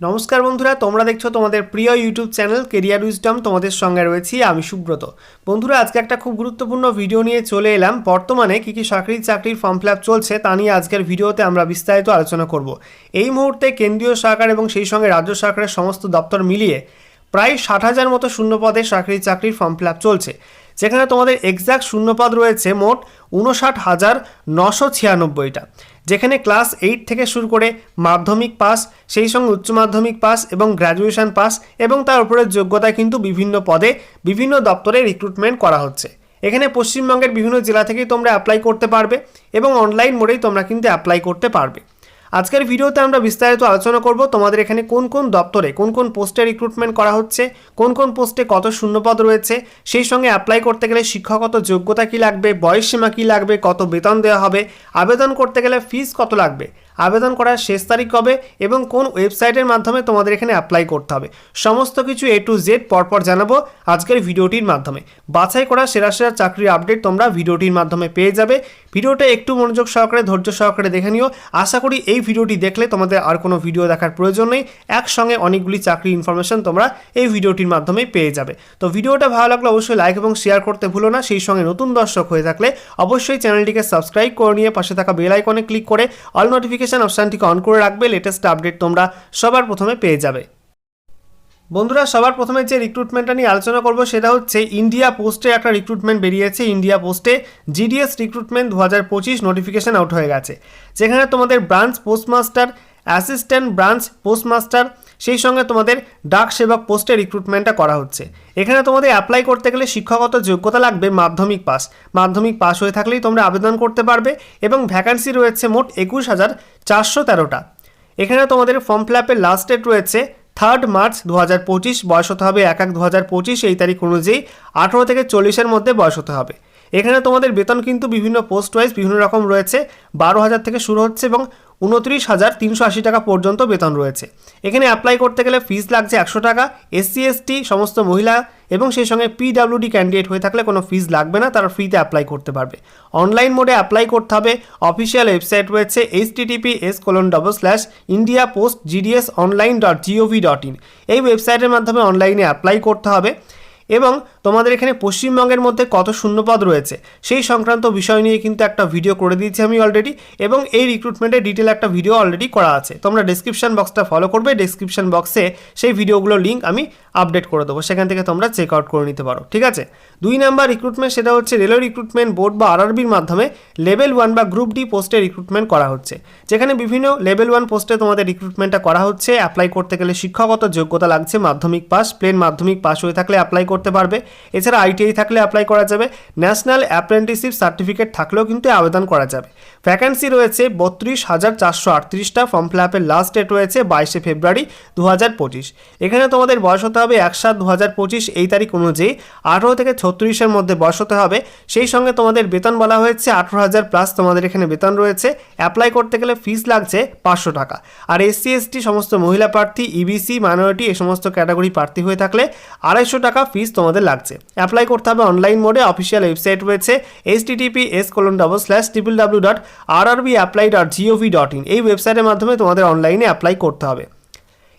নমস্কার বন্ধুরা, তোমরা দেখছ তোমাদের প্রিয় ইউটিউব চ্যানেল কেরিয়ার উইজডম, তোমাদের সঙ্গে রয়েছি আমি সুব্রত। বন্ধুরা, আজকে একটা খুব গুরুত্বপূর্ণ ভিডিও নিয়ে চলে এলাম। বর্তমানে কী কী সরকারি চাকরির ফর্ম ফিল চলছে তা নিয়ে আজকের ভিডিওতে আমরা বিস্তারিত আলোচনা করব। এই মুহূর্তে কেন্দ্রীয় সরকার এবং সেই সঙ্গে রাজ্য সরকারের সমস্ত দপ্তর মিলিয়ে প্রায় ষাট হাজার মতো শূন্যপদে সরকারি চাকরির ফর্ম ফিল চলছে। যেখানে তোমাদের এক্সাক্ট শূন্যপদ রয়েছে মোট উনষাট হাজার নশো ছিয়ানব্বইটা। যেখানে ক্লাস এইট থেকে শুরু করে মাধ্যমিক পাস, সেই সঙ্গে উচ্চ মাধ্যমিক পাস এবং গ্র্যাজুয়েশন পাস এবং তার উপরে যোগ্যতা কিন্তু বিভিন্ন পদে বিভিন্ন দপ্তরে রিক্রুটমেন্ট করা হচ্ছে। এখানে পশ্চিমবঙ্গের বিভিন্ন জেলা থেকেই তোমরা অ্যাপ্লাই করতে পারবে এবং অনলাইন মোডেই তোমরা কিন্তু অ্যাপ্লাই করতে পারবে। আজকের ভিডিওতে আমরা বিস্তারিত আলোচনা করব তোমাদের এখানে কোন কোন দপ্তরে কোন কোন পোস্টে রিক্রুটমেন্ট করা হচ্ছে, কোন কোন পোস্টে কত শূন্যপদ রয়েছে, সেই সঙ্গে অ্যাপ্লাই করতে গেলে শিক্ষাগত যোগ্যতা কী লাগবে, বয়সসীমা কী লাগবে, কত বেতন দেওয়া হবে, আবেদন করতে গেলে ফিস কত লাগবে আবেদন করার শেষ তারিখ কবে এবং কোন ওয়েবসাইটের মাধ্যমে তোমাদের এখানে অ্যাপ্লাই করতে হবে। সমস্ত কিছু এ টু জেড পরপর জানাব আজকের ভিডিওটির মাধ্যমে। বাছাই করা সেরা সেরা চাকরির আপডেট তোমরা ভিডিওটির মাধ্যমে পেয়ে যাবে। ভিডিওটা একটু মনোযোগ সহকারে, ধৈর্য সহকারে দেখে নিও। আশা করি এই ভিডিওটি দেখলে তোমাদের আর কোনো ভিডিও দেখার প্রয়োজন নেই। একসঙ্গে অনেকগুলি চাকরি ইনফরমেশন তোমরা এই ভিডিওটির মাধ্যমে পেয়ে যাবে। তো ভিডিওটা ভালো লাগলে অবশ্যই লাইক এবং শেয়ার করতে ভুলো না। সেই সঙ্গে নতুন দর্শক হয়ে থাকলে অবশ্যই চ্যানেলটিকে সাবস্ক্রাইব করে নিয়ে পাশে থাকা বেল আইকনে ক্লিক করে অল নোটিফিকেশন অপশানটিকে অন করে রাখবে লেটেস্ট আপডেট তোমরা সবার প্রথমে পেয়ে যাবে। বন্ধুরা, সবার প্রথমে যে রিক্রুটমেন্টটা নিয়ে আলোচনা করব, সেটা হচ্ছে ইন্ডিয়া পোস্টে একটা রিক্রুটমেন্ট বেরিয়েছে। ইন্ডিয়া পোস্টে জিডিএস রিক্রুটমেন্ট দু হাজার পঁচিশ নোটিফিকেশান আউট হয়ে গেছে। যেখানে তোমাদের branch postmaster assistant branch postmaster সেই সঙ্গে তোমাদের ডাক সেবক পোস্টে রিক্রুটমেন্টটা করা হচ্ছে। এখানে তোমাদের অ্যাপ্লাই করতে গেলে শিক্ষাগত যোগ্যতা লাগবে মাধ্যমিক পাস মাধ্যমিক পাস হয়ে থাকলেই তোমরা আবেদন করতে পারবে এবং ভ্যাকান্সি রয়েছে মোট একুশ হাজার চারশো তেরোটা। এখানে তোমাদের ফর্ম ফিল আপের লাস্ট ডেট রয়েছে থার্ড মার্চ দু হাজার পঁচিশ, বয়স হতে হবে এক এক দু হাজার পঁচিশ, এই তারিখ অনুযায়ী আঠেরো থেকে চল্লিশের মধ্যে বয়স হতে হবে। এখানে তোমাদের বেতন কিন্তু বিভিন্ন পোস্ট ওয়াইজ বিভিন্ন রকম রয়েছে, বারো হাজার থেকে শুরু হচ্ছে এবং উনত্রিশ হাজার তিনশো আশি টাকা পর্যন্ত বেতন রয়েছে। এখানে অ্যাপ্লাই করতে গেলে ফিস লাগছে একশো টাকা এসসি এসটি সমস্ত মহিলা এবং সেই সঙ্গে পিডাব্লিউডি ক্যান্ডিডেট হয়ে থাকলে কোনো ফিস লাগবে না, তারা ফ্রিতে অ্যাপ্লাই করতে পারবে। অনলাইন মোডে অ্যাপ্লাই করতে হবে। অফিসিয়াল ওয়েবসাইট রয়েছে H TTP S colon double slash India post GDS online dot GOV dot in এই ওয়েবসাইটের মাধ্যমে অনলাইনে অ্যাপ্লাই করতে হবে। এবং তোমাদের এখানে পশ্চিমবঙ্গের মধ্যে কত শূন্যপদ রয়েছে? সেই সংক্রান্ত বিষয় নিয়ে কিন্তু একটা ভিডিও করে দিয়েছি আমি অলরেডি এবং এই রিক্রুটমেন্টের ডিটেল একটা ভিডিও অলরেডি করা আছে। তোমরা ডিসক্রিপশন বক্সটা ফলো করবে ডিসক্রিপশন বক্সে সেই ভিডিওগুলোর লিঙ্ক আমি আপডেট করে দেবো। সেখান থেকে তোমরা চেক আউট করে নিতে পারো। ঠিক আছে? দুই নাম্বার রিক্রুটমেন্ট সেটা হচ্ছে রেলওয়ে রিক্রুটমেন্ট বোর্ড বা আরআরবির মাধ্যমে লেভেল ওয়ান বা গ্রুপ ডি পোস্টে রিক্রুটমেন্ট করা হচ্ছে। যেখানে বিভিন্ন লেভেল ওয়ান পোস্টে তোমাদের রিক্রুটমেন্টটা করা হচ্ছে। অ্যাপ্লাই করতে গেলে শিক্ষাগত যোগ্যতা লাগছে, মাধ্যমিক পাস প্লেন মাধ্যমিক পাস হয়ে থাকলে অ্যাপ্লাই করতে পারবে। এছাড়া আইটিআই থাকলে অ্যাপ্লাই করা যাবে। ন্যাশনাল অ্যাপ্রেন্টিসশিপ সার্টিফিকেট থাকলেও কিন্তু আবেদন করা যাবে। ভ্যাকান্সি রয়েছে বত্রিশ হাজার চারশো আটত্রিশটা। ফর্ম ফিল আপের লাস্ট ডেট রয়েছে বাইশে ফেব্রুয়ারি দু হাজার পঁচিশ। এখানে তোমাদের বয়স হতে হবে এক সাত দু হাজার পঁচিশ। এই তারিখ অনুযায়ী আঠেরো থেকে ছত্রিশের মধ্যে বয়স হতে হবে। সেই সঙ্গে তোমাদের বেতন বলা হয়েছে আঠেরো হাজার প্লাস তোমাদের এখানে বেতন রয়েছে। অ্যাপ্লাই করতে গেলে ফিস লাগছে পাঁচশো টাকা। আর এসসি এসটি সমস্ত মহিলা প্রার্থী ইবিসি মাইনরিটি এ সমস্ত ক্যাটাগরি প্রার্থী হয়ে থাকলে আড়াইশো টাকা ফিস তোমাদের লাগছে। অ্যাপ্লাই করতে হবে অনলাইন মোডে অফিসিয়াল ওয়েবসাইট রয়েছে H TTP S colon double slash triple W dot R R B apply dot GOV dot in এই ওয়েবসাইটের মাধ্যমে তোমাদের অনলাইনে অ্যাপ্লাই করতে হবে।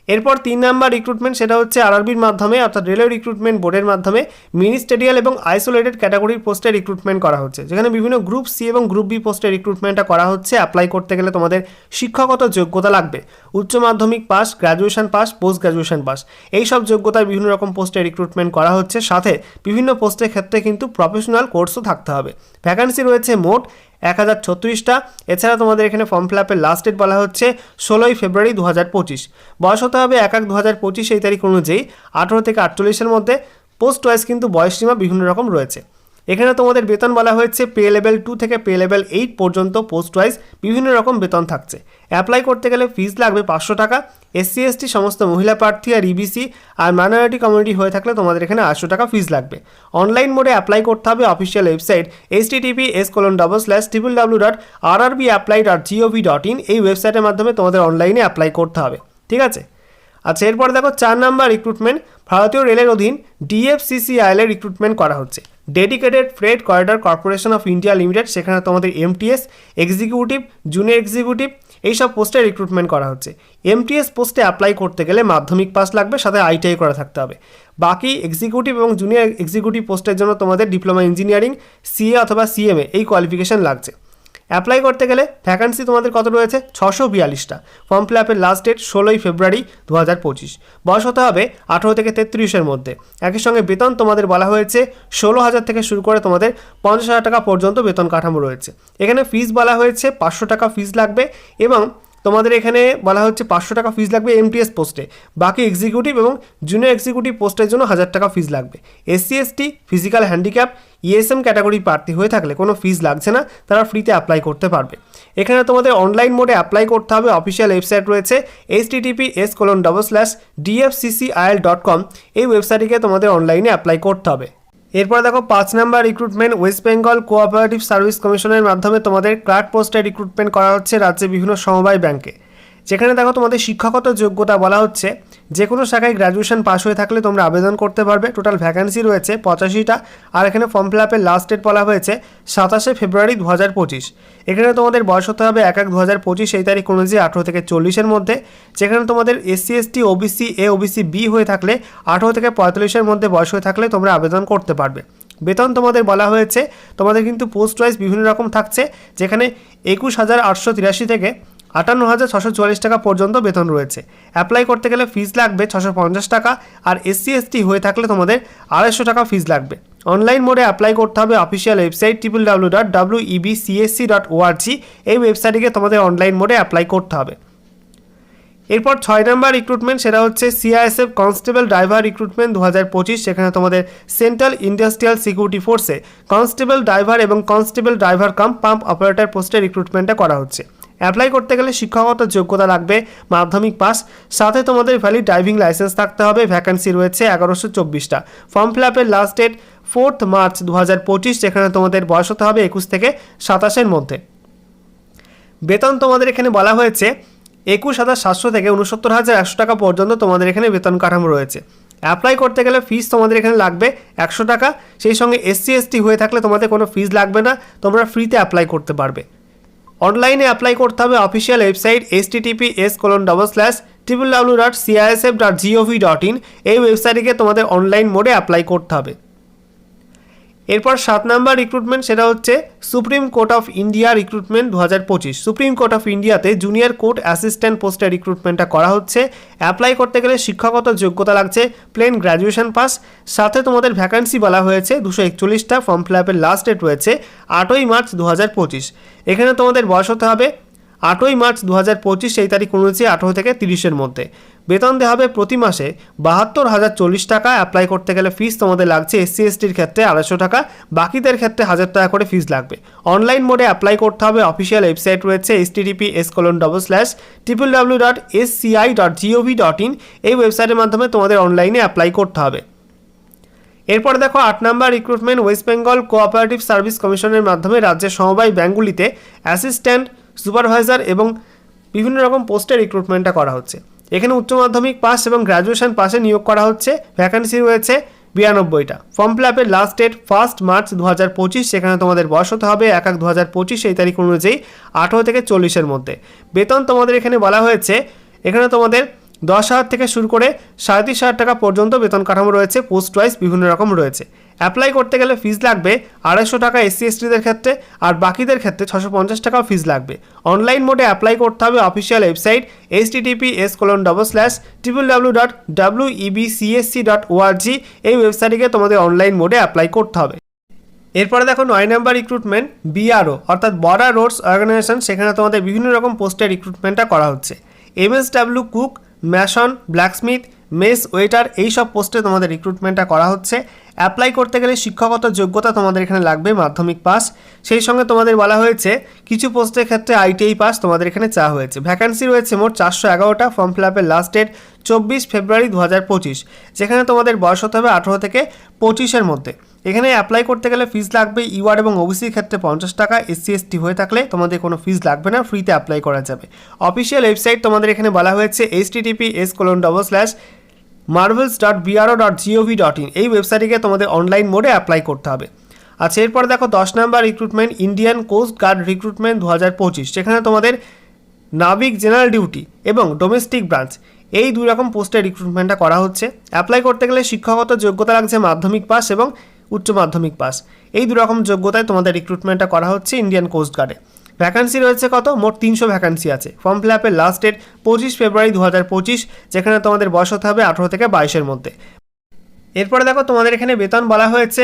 এরপর তিন নাম্বার রিক্রুটমেন্ট সেটা হচ্ছে আরআরবির মাধ্যমে, অর্থাৎ রেলওয়ে রিক্রুটমেন্ট বোর্ডের মাধ্যমে মিনিস্টেরিয়াল এবং আইসোলেটেড ক্যাটাগরির পোস্টে রিক্রুটমেন্ট করা হচ্ছে। যেখানে বিভিন্ন গ্রুপ সি এবং গ্রুপ বি পোস্টে রিক্রুটমেন্টটা করা হচ্ছে। অ্যাপ্লাই করতে গেলে তোমাদের শিক্ষাগত যোগ্যতা লাগবে। উচ্চ মাধ্যমিক pass graduation pass post graduation pass এই সব যোগ্যতার বিভিন্ন রকম পোস্টে রিক্রুটমেন্ট করা হচ্ছে। সাথে বিভিন্ন পোস্টের ক্ষেত্রে কিন্তু প্রফেশনাল কোর্সও থাকতে হবে। ভ্যাকান্সি রয়েছে মোট এক হাজার ছত্রিশটা। এছাড়া তোমাদের এখানে ফর্ম ফিল আপের লাস্ট ডেট বলা হচ্ছে ষোলোই ফেব্রুয়ারি দু হাজার পঁচিশ। বয়স হতে হবে এক এক দু হাজার পঁচিশ এই তারিখ অনুযায়ী। আঠেরো থেকে আটচল্লিশের মধ্যে। পোস্ট ওয়াইজ কিন্তু বয়সসীমা বিভিন্ন রকম রয়েছে। এখানে তোমাদের বেতন বলা হয়েছে পে লেভেল টু থেকে পে লেভেল এইট পর্যন্ত পোস্ট ওয়াইজ বিভিন্ন রকম বেতন থাকছে। অ্যাপ্লাই করতে গেলে ফিজ লাগবে পাঁচশো টাকা এসসি এসটি সমস্ত মহিলা প্রার্থী আর ইবিসি আর মাইনরিটি কমিউনিটি হয়ে থাকলে তোমাদের এখানে আটশো টাকা ফিজ লাগবে। অনলাইন মোডে অ্যাপ্লাই করতে হবে official website H TTP S colon double slash triple W dot R RB apply dot GOV dot in এই ওয়েবসাইটের মাধ্যমে তোমাদের অনলাইনে অ্যাপ্লাই করতে হবে। ঠিক আছে? আচ্ছা এরপর দেখো চার নাম্বার রিক্রুটমেন্ট ভারতীয় রেলের অধীন ডিএফসিসিআইএল এর রিক্রুটমেন্ট করা হচ্ছে। Dedicated freight corridor corporation of India limited সেখানে তোমাদের এমটিএস এক্সিকিউটিভ জুনিয়র এক্সিকিউটিভ এইসব পোস্টে রিক্রুটমেন্ট করা হচ্ছে। এমটিএস পোস্টে অ্যাপ্লাই করতে গেলে মাধ্যমিক পাস লাগবে, সাথে আইটিআই করা থাকতে হবে। বাকি এক্সিকিউটিভ এবং জুনিয়র এক্সিকিউটিভ পোস্টের জন্য তোমাদের ডিপ্লোমা ইঞ্জিনিয়ারিং সিএ অথবা সিএমএ এই কোয়ালিফিকেশন লাগছে। অ্যাপ্লাই করতে গেলে ভ্যাকান্সি তোমাদের কত রয়েছে? ছশো বিয়াল্লিশটা। ফর্ম ফিল আপের লাস্ট ডেট ষোলোই ফেব্রুয়ারি দু হাজার পঁচিশ। বয়স হতে হবে আঠেরো থেকে তেত্রিশের মধ্যে। একই সঙ্গে বেতন তোমাদের বলা হয়েছে ষোলো হাজার থেকে শুরু করে তোমাদের পঞ্চাশ হাজার টাকা পর্যন্ত বেতন কাঠামো রয়েছে। এখানে ফিস বলা হয়েছে পাঁচশো টাকা ফিস লাগবে এবং তোমাদের এখানে বলা হচ্ছে পাঁচশো টাকা ফিজ লাগবে এমটিএস পোস্টে বাকি এক্সিকিউটিভ এবং জুনিয়র এক্সিকিউটিভ পোস্টের জন্য হাজার টাকা ফিজ লাগবে। SC ST physical handicap ESM category প্রার্থী হয়ে থাকলে কোনো ফিজ লাগছে না, তারা ফ্রিতে অ্যাপ্লাই করতে পারবে। এখানে তোমাদের অনলাইন মোডে অ্যাপ্লাই করতে হবে অফিসিয়াল ওয়েবসাইট রয়েছে H TTP S colon double slash DFCCIL dot com এই ওয়েবসাইটটিকে তোমাদের অনলাইনে অ্যাপ্লাই করতে হবে। এরপর দেখো, পাঁচ number recruitment West Bengal cooperative service কমিশনের মাধ্যমে তোমাদের ক্লার্ক পোস্টে রিক্রুটমেন্ট করা হচ্ছে রাজ্যে বিভিন্ন সমবায় ব্যাংকে যেখানে দেখো, তোমাদের শিক্ষাগত যোগ্যতা বলা হচ্ছে। যে কোনো শাখায় গ্র্যাজুয়েশন পাস হয়ে থাকলে তোমরা আবেদন করতে পারবে। টোটাল ভ্যাকান্সি রয়েছে পঁচাশিটা। আর এখানে ফর্ম ফিল আপের লাস্ট ডেট বলা হয়েছে, সাতাশে ফেব্রুয়ারি দু হাজার পঁচিশ। এখানে তোমাদের বয়স হতে হবে এক এক দু হাজার পঁচিশ, এই তারিখ অনুযায়ী আঠেরো থেকে চল্লিশের মধ্যে। যেখানে তোমাদের SC ST OBC A OBC B হয়ে থাকলে আঠেরো থেকে পঁয়তাল্লিশের মধ্যে বয়স হয়ে থাকলে তোমরা আবেদন করতে পারবে। বেতন তোমাদের বলা হয়েছে, তোমাদের কিন্তু পোস্ট ওয়াইজ বিভিন্ন রকম থাকছে, যেখানে একুশ হাজার আটশো তিরাশি থেকে আটান্ন হাজার ছশো চুয়াল্লিশ টাকা পর্যন্ত বেতন রয়েছে। অ্যাপ্লাই করতে গেলে ফিজ লাগবে ছশো পঞ্চাশ টাকা আর এসসি এসটি হয়ে থাকলে তোমাদের আড়াইশো টাকা ফিজ লাগবে। অনলাইন মোডে অ্যাপ্লাই করতে হবে official website triple W dot W EB CSC dot ORG এই ওয়েবসাইটটিকে তোমাদের অনলাইন মোডে অ্যাপ্লাই করতে হবে। এরপর ছয় নম্বর রিক্রুটমেন্ট সেটা হচ্ছে সিআইএসএফ কনস্টেবল ড্রাইভার রিক্রুটমেন্ট দু হাজার পঁচিশ, সেখানে তোমাদের সেন্ট্রাল ইন্ডাস্ট্রিয়াল সিকিউরিটি ফোর্সে কনস্টেবল ড্রাইভার এবং constable driver cum pump operator পোস্টে রিক্রুটমেন্টটা করা হচ্ছে। অ্যাপ্লাই করতে গেলে শিক্ষাগত যোগ্যতা লাগবে, মাধ্যমিক পাস, সাথে তোমাদের ভ্যালিড ড্রাইভিং লাইসেন্স থাকতে হবে ভ্যাকান্সি রয়েছে এগারোশো চব্বিশটা। ফর্ম ফিল আপের লাস্ট ডেট ফোর্থ মার্চ দু হাজার পঁচিশ, যেখানে তোমাদের বয়স হতে হবে একুশ থেকে সাতাশের মধ্যে। বেতন তোমাদের এখানে বলা হয়েছে, একুশ হাজার সাতশো থেকে উনসত্তর হাজার একশো টাকা পর্যন্ত তোমাদের এখানে বেতন কাঠামো রয়েছে। অ্যাপ্লাই করতে গেলে ফিস তোমাদের এখানে লাগবে একশো টাকা, সেই সঙ্গে এসসি এসটি হয়ে থাকলে তোমাদের কোনো ফিস লাগবে না, তোমরা ফ্রিতে অ্যাপ্লাই করতে পারবে। অনলাইনে অ্যাপ্লাই করতে হবে official website S TTP S colon double slash triple W dot CISF dot GOV dot in এই ওয়েবসাইটটিকে তোমাদের অনলাইন মোডে অ্যাপ্লাই করতে হবে। এরপর সাত নাম্বার রিক্রুটমেন্ট সেটা হচ্ছে supreme court of India recruitment দু হাজার পঁচিশ সুপ্রিম কোর্ট অফ ইন্ডিয়াতে জুনিয়র কোর্ট অ্যাসিস্ট্যান্ট পোস্টে রিক্রুটমেন্টটা করা হচ্ছে। অ্যাপ্লাই করতে গেলে শিক্ষাগত যোগ্যতা লাগছে প্লেন গ্র্যাজুয়েশন পাস সাথে তোমাদের ভ্যাকান্সি বলা হয়েছে, দুশো একচল্লিশটা ফর্ম ফিল আপের লাস্ট ডেট রয়েছে, আটই মার্চ দু হাজার পঁচিশ। এখানে তোমাদের বয়স হতে হবে আটই মার্চ দু হাজার পঁচিশ, সেই তারিখ অনুযায়ী আঠেরো থেকে তিরিশের মধ্যে। বেতন দেওয়া হবে প্রতি মাসে বাহাত্তর হাজার চল্লিশ টাকা। অ্যাপ্লাই করতে গেলে ফিস তোমাদের লাগছে এসসি এসটির ক্ষেত্রে আড়াইশো টাকা। বাকিদের ক্ষেত্রে হাজার টাকা করে ফিস লাগবে। অনলাইন মোডে অ্যাপ্লাই করতে হবে। অফিসিয়াল ওয়েবসাইট রয়েছে S TDP S colon double slash triple W dot S CI dot GOV dot in এই ওয়েবসাইটের মাধ্যমে তোমাদের অনলাইনে অ্যাপ্লাই করতে হবে। এরপর দেখো আট number recruitment West Bengal cooperative service কমিশনের মাধ্যমে রাজ্যের সমবায় ব্যাঙ্কগুলিতে অ্যাসিস্ট্যান্ট সুপারভাইজার এবং বিভিন্ন রকম পোস্টে রিক্রুটমেন্টটা করা হচ্ছে। এখানে উচ্চ মাধ্যমিক পাস এবং গ্র্যাজুয়েশন পাসে নিয়োগ করা হচ্ছে। ভ্যাকান্সি রয়েছে বিরানব্বইটা। ফর্ম ফিল আপের লাস্ট ডেট ফার্স্ট মার্চ দু হাজার পঁচিশ, সেখানে তোমাদের বয়স হতে হবে এক এক দু হাজার পঁচিশ এই তারিখ অনুযায়ী আঠেরো থেকে চল্লিশের মধ্যে। বেতন তোমাদের এখানে বলা হয়েছে, এখানে তোমাদের দশ হাজার থেকে শুরু করে সাঁত্রিশ হাজার টাকা পর্যন্ত বেতন কাঠামো রয়েছে পোস্ট ওয়াইজ বিভিন্ন রকম রয়েছে। অ্যাপ্লাই করতে গেলে ফিজ লাগবে আড়াইশো টাকা এসসি এসটিদের ক্ষেত্রে আর বাকিদের ক্ষেত্রে ছশো পঞ্চাশ টাকাও ফিজ লাগবে। অনলাইন মোডে অ্যাপ্লাই করতে হবে official website H TTP S colon double slash triple W dot W EB CSC dot ORG এই ওয়েবসাইটটিকে তোমাদের অনলাইন মোডে অ্যাপ্লাই করতে হবে। এরপরে দেখো নয় নাম্বার রিক্রুটমেন্ট বিআরও অর্থাৎ বর্ডার রোডস অর্গানাইজেশন সেখানে তোমাদের বিভিন্ন রকম পোস্টে রিক্রুটমেন্টটা করা হচ্ছে। MSW cook mason, blacksmith, mess, waiter এই সব পোস্টে তোমাদের রিক্রুটমেন্টটা করা হচ্ছে। অ্যাপ্লাই করতে গেলে শিক্ষাগত যোগ্যতা তোমাদের এখানে লাগবে, মাধ্যমিক পাস সেই সঙ্গে তোমাদের বলা হয়েছে, কিছু পোস্টের ক্ষেত্রে আইটিআই পাস তোমাদের এখানে চা হয়েছে। ভ্যাকান্সি রয়েছে মোট চারশো এগারোটা ফর্ম ফিল আপের লাস্ট ডেট চব্বিশ ফেব্রুয়ারি দু হাজার পঁচিশ, যেখানে তোমাদের বয়স হতে হবে আঠেরো থেকে পঁচিশের মধ্যে। এখানে অ্যাপ্লাই করতে গেলে ফিজ লাগবে ইওয়ার্ড এবং ওবিসির ক্ষেত্রে পঞ্চাশ টাকা এসসি এসটি হয়ে থাকলে তোমাদের কোনো ফিজ লাগবে না ফ্রিতে অ্যাপ্লাই করা যাবে। অফিসিয়াল ওয়েবসাইট তোমাদের এখানে বলা হয়েছে H TTP S colon double slash marvels dot BRO dot GOV dot in এই ওয়েবসাইটটিকে তোমাদের অনলাইন মোডে অ্যাপ্লাই করতে হবে। আচ্ছা এরপর দেখো দশ number recruitment Indian coast guard recruitment দু হাজার পঁচিশ সেখানে তোমাদের নাবিক জেনারেল ডিউটি এবং ডোমেস্টিক ব্রাঞ্চ এই দুই রকম পোস্টে রিক্রুটমেন্টটা করা হচ্ছে। অ্যাপ্লাই করতে গেলে শিক্ষাগত যোগ্যতা লাগছে মাধ্যমিক পাস এবং উচ্চ মাধ্যমিক পাস এই দু রকম যোগ্যতায় তোমাদের রিক্রুটমেন্টটা করা হচ্ছে ইন্ডিয়ান কোস্ট গার্ডে ভ্যাকান্সি রয়েছে কত? মোট তিনশো ভ্যাকান্সি আছে। ফর্ম ফিল আপের লাস্ট ডেট পঁচিশ ফেব্রুয়ারি দু হাজার পঁচিশ, যেখানে তোমাদের বয়স হতে হবে আঠেরো থেকে বাইশের মধ্যে। এরপরে দেখো তোমাদের এখানে বেতন বলা হয়েছে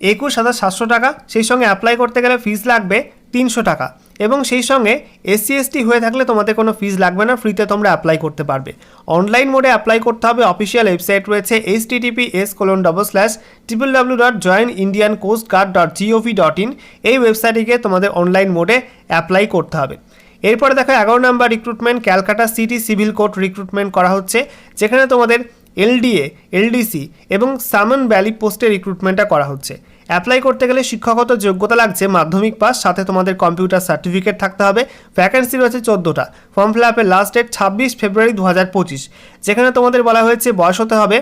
একুশ হাজার সাতশো টাকা। সেই সঙ্গে অ্যাপ্লাই করতে গেলে ফিস লাগবে তিনশো টাকা। এবং সেই সঙ্গে এসসি এসটি হয়ে থাকলে তোমাদের কোনো ফিজ লাগবে না ফ্রিতে তোমরা অ্যাপ্লাই করতে পারবে। অনলাইন মোডে অ্যাপ্লাই করতে হবে অফিসিয়াল ওয়েবসাইট রয়েছে H TTP S colon double slash triple W dot join Indian coast guard dot GOV dot in এই ওয়েবসাইটে গিয়ে তোমাদের অনলাইন মোডে অ্যাপ্লাই করতে হবে। এরপরে দেখো এগারো number recruitment Calcutta city civil court recruitment করা হচ্ছে। যেখানে তোমাদের এলডিএ, এলডিসি এবং সামন ভ্যালি পোস্টে রিক্রুটমেন্টটা করা হচ্ছে। অ্যাপ্লাই করতে গেলে শিক্ষাগত যোগ্যতা লাগছে, মাধ্যমিক পাস, সাথে তোমাদের কম্পিউটার সার্টিফিকেট থাকতে হবে। ভ্যাকেন্সি রয়েছে চোদ্দোটা। ফর্ম ফিল আপের লাস্ট ডেট ছাব্বিশ ফেব্রুয়ারি দু হাজার পঁচিশ। যেখানে তোমাদের বলা হয়েছে বয়স হতে হবে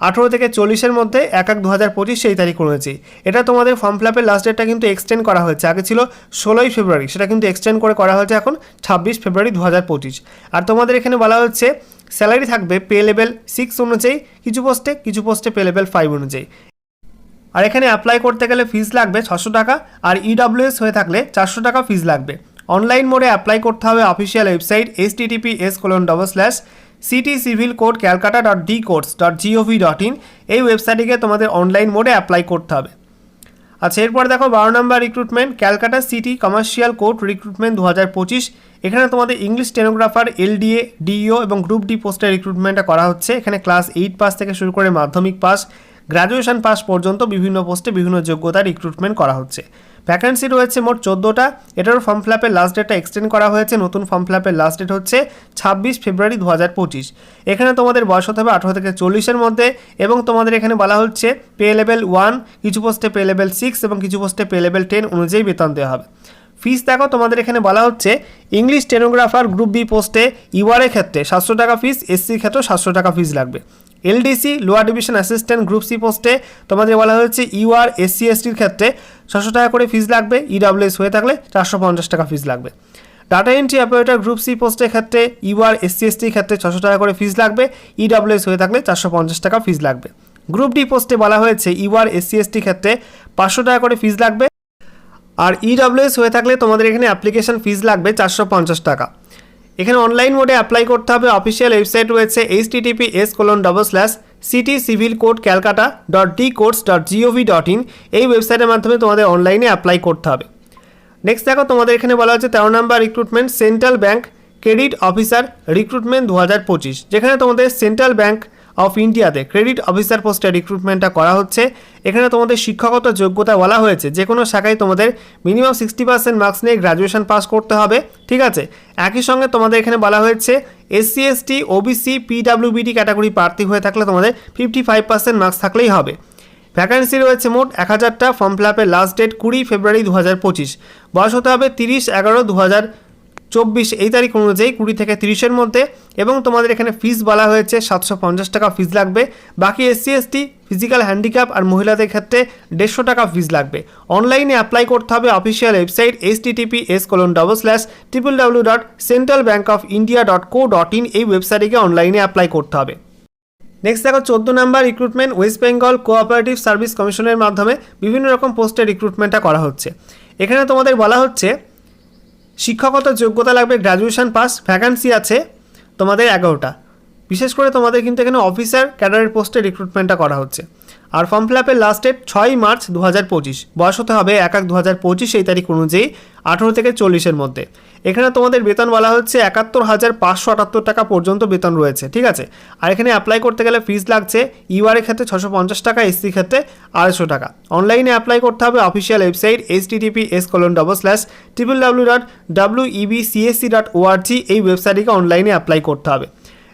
আঠেরো থেকে চল্লিশের মধ্যে এক এক দু হাজার পঁচিশ সেই তারিখ রয়েছে এটা তোমাদের ফর্ম ফিল আপের লাস্ট ডেটটা কিন্তু এক্সটেন্ড করা হয়েছে। আগে ছিল ষোলোই ফেব্রুয়ারি, সেটা কিন্তু এক্সটেন্ড করে করা হয়েছে এখন ছাব্বিশ ফেব্রুয়ারি দু হাজার পঁচিশ। আর তোমাদের এখানে বলা হচ্ছে স্যালারি থাকবে পে লেভেল সিক্স অনুযায়ী, কিছু পোস্টে কিছু পোস্টে পে লেভেল ফাইভ অনুযায়ী। আর এখানে অ্যাপ্লাই করতে গেলে ফিজ লাগবে ছশো টাকা, আর ইডাব্লিউএস হয়ে থাকলে চারশো টাকা ফিজ লাগবে। অনলাইন মোডে অ্যাপ্লাই করতে হবে official website S TTP S colon double slash city civil code Calcutta dot D courts dot GOV dot in এই ওয়েবসাইটে তোমাদের অনলাইন মোডে অ্যাপ্লাই করতে হবে। আচ্ছা এরপর দেখো বারো number recruitment Calcutta city commercial court recruitment দু হাজার পঁচিশ। এখানে তোমাদের ইংলিশ স্টেনোগ্রাফার এলডিএ ডিইও এবং গ্রুপ ডি পোস্টের রিক্রুটমেন্টটা করা হচ্ছে। এখানে ক্লাস এইট পাস থেকে শুরু করে মাধ্যমিক পাস গ্র্যাজুয়েশন পাস পর্যন্ত বিভিন্ন পোস্টে বিভিন্ন যোগ্যতা রিক্রুটমেন্ট করা হচ্ছে। ভ্যাকান্সি রয়েছে মোট চোদ্দোটা। এটারও ফর্ম ফিল আপের লাস্ট ডেটটা এক্সটেন্ড করা হয়েছে। নতুন ফর্ম ফিল আপের লাস্ট ডেট হচ্ছে ছাব্বিশ ফেব্রুয়ারি দু হাজার পঁচিশ। এখানে তোমাদের বয়স হতে হবে আঠেরো থেকে চল্লিশের মধ্যে এবং তোমাদের এখানে বলা হচ্ছে পে লেভেল ওয়ান কিছু পোস্টে পে লেভেল সিক্স এবং কিছু পোস্টে পে লেভেল টেন অনুযায়ী বেতন দেওয়া হবে। ফিস দেখো, তোমাদের এখানে বলা হচ্ছে ইংলিশ টেনোগ্রাফার গ্রুপ বি পোস্টে ইউআরের ক্ষেত্রে সাতশো টাকা ফিস এসসির ক্ষেত্রেও সাতশো টাকা ফিস লাগবে। LDC, lower division assistant, group C পোস্টে তোমাদের বলা হচ্ছে ইউআর এসসি এসটির ক্ষেত্রে ছশো টাকা করে ফিস লাগবে ইডাব্লিউএস হয়ে থাকলে চারশো পঞ্চাশ টাকা ফিস লাগবে। Data entry operator group C পোস্টের ক্ষেত্রে ইউআর এসসি এসটির ক্ষেত্রে ছশো টাকা করে ফিস লাগবে ইডাব্লিউএস হয়ে থাকলে চারশো পঞ্চাশ টাকা ফিস লাগবে। গ্রুপ ডি পোস্টে বলা হয়েছে ইউআর এসসি এসটির ক্ষেত্রে পাঁচশো টাকা করে ফিস লাগবে, আর ইডাব্লিউএস হয়ে থাকলে তোমাদের এখানে অ্যাপ্লিকেশন ফিস লাগবে চারশো পঞ্চাশ টাকা। এখানে অনলাইন মোডে অ্যাপ্লাই করতে হবে। অফিসিয়াল ওয়েবসাইট রয়েছে H TTP S colon double slash city civil code Calcutta dot D courts dot GOV dot in এই ওয়েবসাইটের মাধ্যমে তোমাদের অনলাইনে অ্যাপ্লাই করতে হবে। নেক্সট দেখো, তোমাদের এখানে বলা হচ্ছে তেরো number recruitment central bank credit officer recruitment দু হাজার পঁচিশ। যেখানে তোমাদের সেন্ট্রাল ব্যাংক অফ ইন্ডিয়াতে ক্রেডিট অফিসার পোস্টে রিক্রুটমেন্টটা করা হচ্ছে। এখানে তোমাদের শিক্ষাগত যোগ্যতা বলা হয়েছে। যে কোনো শাখায় তোমাদের মিনিমাম সিক্সটি পার্সেন্ট মার্কস নিয়ে গ্র্যাজুয়েশন পাস করতে হবে, ঠিক আছে? একই সঙ্গে তোমাদের এখানে বলা হয়েছে SC ST OBC PWBD category প্রার্থী হয়ে থাকলে তোমাদের ফিফটি ফাইভ পার্সেন্ট মার্কস থাকলেই হবে। ভ্যাকান্সি রয়েছে মোট এক হাজারটা ফর্ম ফিল লাস্ট ডেট কুড়ি ফেব্রুয়ারি দু হাজার পঁচিশ। বয়স হতে হবে তিরিশ এগারো দু হাজার চব্বিশ এই তারিখ অনুযায়ী কুড়ি থেকে তিরিশের মধ্যে এবং তোমাদের এখানে ফিস বলা হয়েছে সাতশো পঞ্চাশ টাকা ফিস লাগবে। বাকি এসসি এসটি ফিজিক্যাল হ্যান্ডিক্যাপ আর মহিলাদের ক্ষেত্রে দেড়শো টাকা ফিস লাগবে। অনলাইনে অ্যাপ্লাই করতে হবে official website H TTP S colon double slash triple W dot central bank of India dot co dot in এই ওয়েবসাইটে গিয়ে অনলাইনে অ্যাপ্লাই করতে হবে। নেক্সট দেখো, চোদ্দ number recruitment West Bengal cooperative service কমিশনের মাধ্যমে বিভিন্ন রকম পোস্টে রিক্রুটমেন্টটা করা হচ্ছে। এখানে তোমাদের বলা হচ্ছে শিক্ষাগত যোগ্যতা লাগবে গ্র্যাজুয়েশন পাস ভ্যাকান্সি আছে তোমাদের এগারোটা। বিশেষ করে তোমাদের কিন্তু এখানে অফিসার ক্যাডারের পোস্টে রিক্রুটমেন্টটা করা হচ্ছে। আর ফর্ম ফিল আপের লাস্ট ডেট ছয়ই মার্চ দু হাজার পঁচিশ। বয়স হতে হবে এক এক দু হাজার পঁচিশ, এই তারিখ অনুযায়ী আঠেরো থেকে চল্লিশের মধ্যে। এখানে তোমাদের বেতন বলা হচ্ছে একাত্তর হাজার পাঁচশো আটাত্তর টাকা পর্যন্ত বেতন রয়েছে, ঠিক আছে? আর এখানে অ্যাপ্লাই করতে গেলে ফিজ লাগছে ইউআরের ক্ষেত্রে ছশো পঞ্চাশ টাকা এসসি ক্ষেত্রে আড়াইশো টাকা। অনলাইনে অ্যাপ্লাই করতে হবে official website H TTP S colon double slash triple W dot W EB CSC dot ORG এই ওয়েবসাইটটিকে অনলাইনে অ্যাপ্লাই করতে হবে।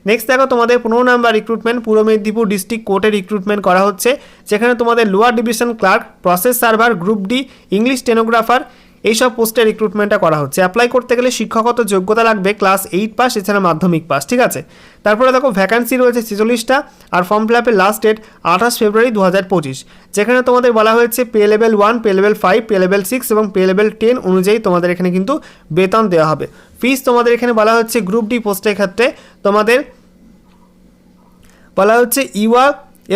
নেক্সট দেখো, তোমাদের পনেরো নাম্বার রিক্রুটমেন্ট পূর্ব মেদিনীপুর ডিস্ট্রিক্ট কোর্টে রিক্রুটমেন্ট করা হচ্ছে। যেখানে তোমাদের lower division clerk process server group D English stenographer এইসব পোস্টে রিক্রুটমেন্টটা করা হচ্ছে। অ্যাপ্লাই করতে গেলে শিক্ষাগত যোগ্যতা লাগবে ক্লাস এইট পাস এছাড়া মাধ্যমিক পাস ঠিক আছে? তারপরে দেখো ভ্যাকান্সি রয়েছে ছেচল্লিশটা আর ফর্ম ফিল আপের লাস্ট ডেট আঠাশ ফেব্রুয়ারি দু হাজার পঁচিশ। যেখানে তোমাদের বলা হয়েছে pay level one pay level five pay level six এবং পে লেভেল টেন অনুযায়ী তোমাদের এখানে কিন্তু বেতন দেওয়া হবে। ফিস তোমাদের এখানে বলা হচ্ছে গ্রুপ ডি পোস্টের ক্ষেত্রে তোমাদের বলা হচ্ছে ইওয়া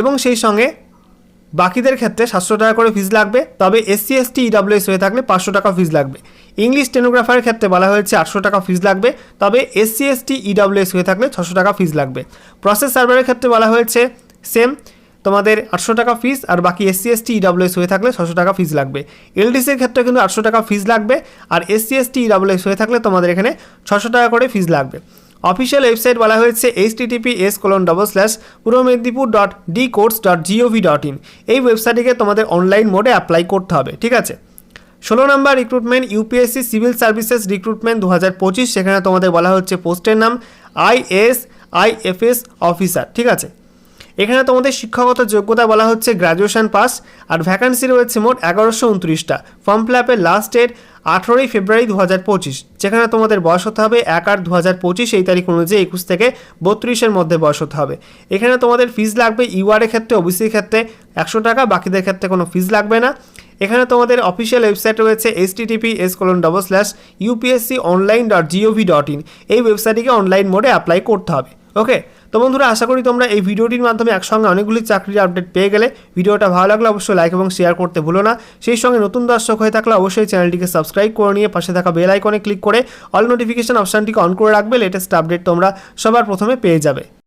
এবং সেই সঙ্গে বাকিদের ক্ষেত্রে সাতশো টাকা করে ফিজ লাগবে, তবে এসসি এসটি ইডাব্লিউএস হয়ে থাকলে পাঁচশো টাকা ফিজ লাগবে। ইংলিশ স্টেনোগ্রাফারের ক্ষেত্রে বলা হয়েছে আটশো টাকা ফিজ লাগবে, তবে এসসি এসটি ইডাব্লিউএস হয়ে থাকলে ছশো টাকা ফিজ লাগবে। প্রসেস সার্ভারের ক্ষেত্রে বলা হয়েছে সেম তোমাদের আটশো টাকা ফিস আর বাকি এসসি এসটি ইডাব্লিউএস হয়ে থাকলে ছশো টাকা ফিস লাগবে। এলডিসির ক্ষেত্রে কিন্তু আটশো টাকা ফিস লাগবে, আর এসসি এসটি ইডাব্লিউএস হয়ে থাকলে তোমাদের এখানে ছশো টাকা করে ফিস লাগবে। অফিসিয়াল ওয়েবসাইট বলা হয়েছে H TTP S colon double slash Purba Medinipur dot D courts dot GOV dot in এই ওয়েবসাইটটিকে তোমাদের অনলাইন মোডে অ্যাপ্লাই করতে হবে, ঠিক আছে? ষোলো number recruitment UPSC civil services recruitment দু হাজার পঁচিশ, সেখানে তোমাদের বলা হচ্ছে পোস্টের নাম আইএস আইএফএস অফিসার ঠিক আছে? এখানে তোমাদের শিক্ষাগত যোগ্যতা বলা হচ্ছে গ্র্যাজুয়েশন পাস আর ভ্যাকান্সি রয়েছে মোট এগারোশো উনত্রিশটা। ফর্ম ফিল আপের লাস্ট ডেট আঠেরোই ফেব্রুয়ারি দু হাজার পঁচিশ, যেখানে তোমাদের বয়স হতে হবে এক আট দু হাজার পঁচিশ, এই তারিখ অনুযায়ী একুশ থেকে বত্রিশের মধ্যে বয়স হতে হবে। এখানে তোমাদের ফিজ লাগবে ইউআরের ক্ষেত্রে ওবিসির ক্ষেত্রে একশো টাকা, বাকিদের ক্ষেত্রে কোনো ফিজ লাগবে না। এখানে তোমাদের অফিসিয়াল ওয়েবসাইট রয়েছে S TTP S colon double slash UPSC online dot GOV dot in এই ওয়েবসাইটটিকে অনলাইন মোডে অ্যাপ্লাই করতে হবে। ওকে তো বন্ধুরা, আশা করি তোমরা এই ভিডিওটির মাধ্যমে একসঙ্গে অনেকগুলি চাকরির আপডেট পেয়ে গেলে। ভিডিওটা ভালো লাগলে অবশ্যই লাইক এবং শেয়ার করতে ভুলো না। সেই সঙ্গে নতুন দর্শক হয়ে থাকলে অবশ্যই চ্যানেলটিকে সাবস্ক্রাইব করে নিয়ে পাশে থাকা বেল আইকনে ক্লিক করে অল নোটিফিকেশন অপশানটিকে অন করে রাখবে। লেটেস্ট আপডেট তোমরা সবার প্রথমে পেয়ে যাবে।